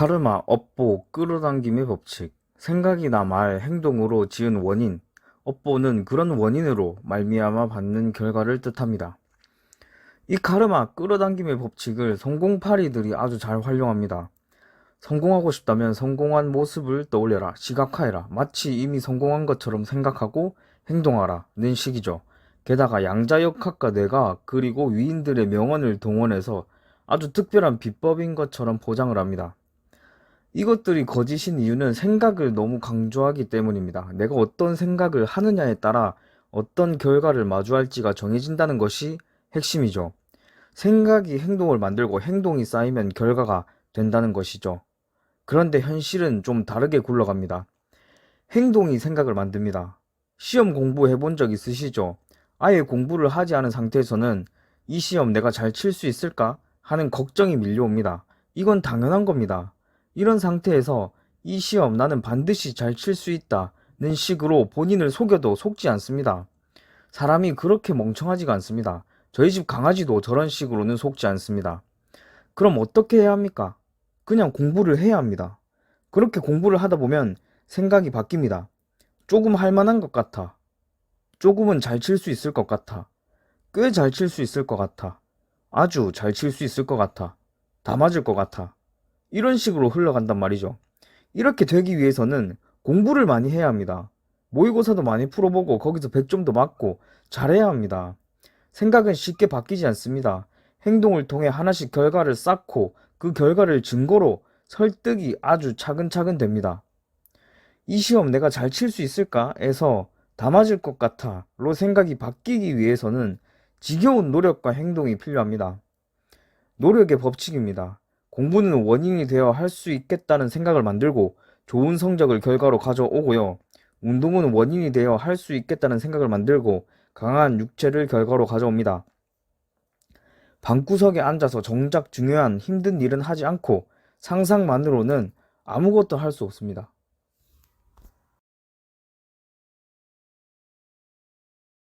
카르마, 업보, 끌어당김의 법칙, 생각이나 말, 행동으로 지은 원인, 업보는 그런 원인으로 말미암아 받는 결과를 뜻합니다. 이 카르마, 끌어당김의 법칙을 성공파리들이 아주 잘 활용합니다. 성공하고 싶다면 성공한 모습을 떠올려라, 시각화해라, 마치 이미 성공한 것처럼 생각하고 행동하라는 식이죠. 게다가 양자역학과 뇌가 그리고 위인들의 명언을 동원해서 아주 특별한 비법인 것처럼 포장을 합니다. 이것들이 거짓인 이유는 생각을 너무 강조하기 때문입니다. 내가 어떤 생각을 하느냐에 따라 어떤 결과를 마주할지가 정해진다는 것이 핵심이죠. 생각이 행동을 만들고 행동이 쌓이면 결과가 된다는 것이죠. 그런데 현실은 좀 다르게 굴러갑니다. 행동이 생각을 만듭니다. 시험 공부해 본 적 있으시죠? 아예 공부를 하지 않은 상태에서는 이 시험 내가 잘 칠 수 있을까? 하는 걱정이 밀려옵니다. 이건 당연한 겁니다. 이런 상태에서 이 시험 나는 반드시 잘 칠 수 있다는 식으로 본인을 속여도 속지 않습니다. 사람이 그렇게 멍청하지가 않습니다. 저희 집 강아지도 저런 식으로는 속지 않습니다. 그럼 어떻게 해야 합니까? 그냥 공부를 해야 합니다. 그렇게 공부를 하다 보면 생각이 바뀝니다. 조금 할 만한 것 같아. 조금은 잘 칠 수 있을 것 같아. 꽤 잘 칠 수 있을 것 같아. 아주 잘 칠 수 있을 것 같아. 다 맞을 것 같아. 이런 식으로 흘러간단 말이죠. 이렇게 되기 위해서는 공부를 많이 해야 합니다. 모의고사도 많이 풀어보고 거기서 100점도 맞고 잘해야 합니다. 생각은 쉽게 바뀌지 않습니다. 행동을 통해 하나씩 결과를 쌓고 그 결과를 증거로 설득이 아주 차근차근 됩니다. 이 시험 내가 잘 칠 수 있을까? 에서 다 맞을 것 같아. 로 생각이 바뀌기 위해서는 지겨운 노력과 행동이 필요합니다. 노력의 법칙입니다. 공부는 원인이 되어 할 수 있겠다는 생각을 만들고 좋은 성적을 결과로 가져오고요. 운동은 원인이 되어 할 수 있겠다는 생각을 만들고 강한 육체를 결과로 가져옵니다. 방구석에 앉아서 정작 중요한 힘든 일은 하지 않고 상상만으로는 아무것도 할 수 없습니다.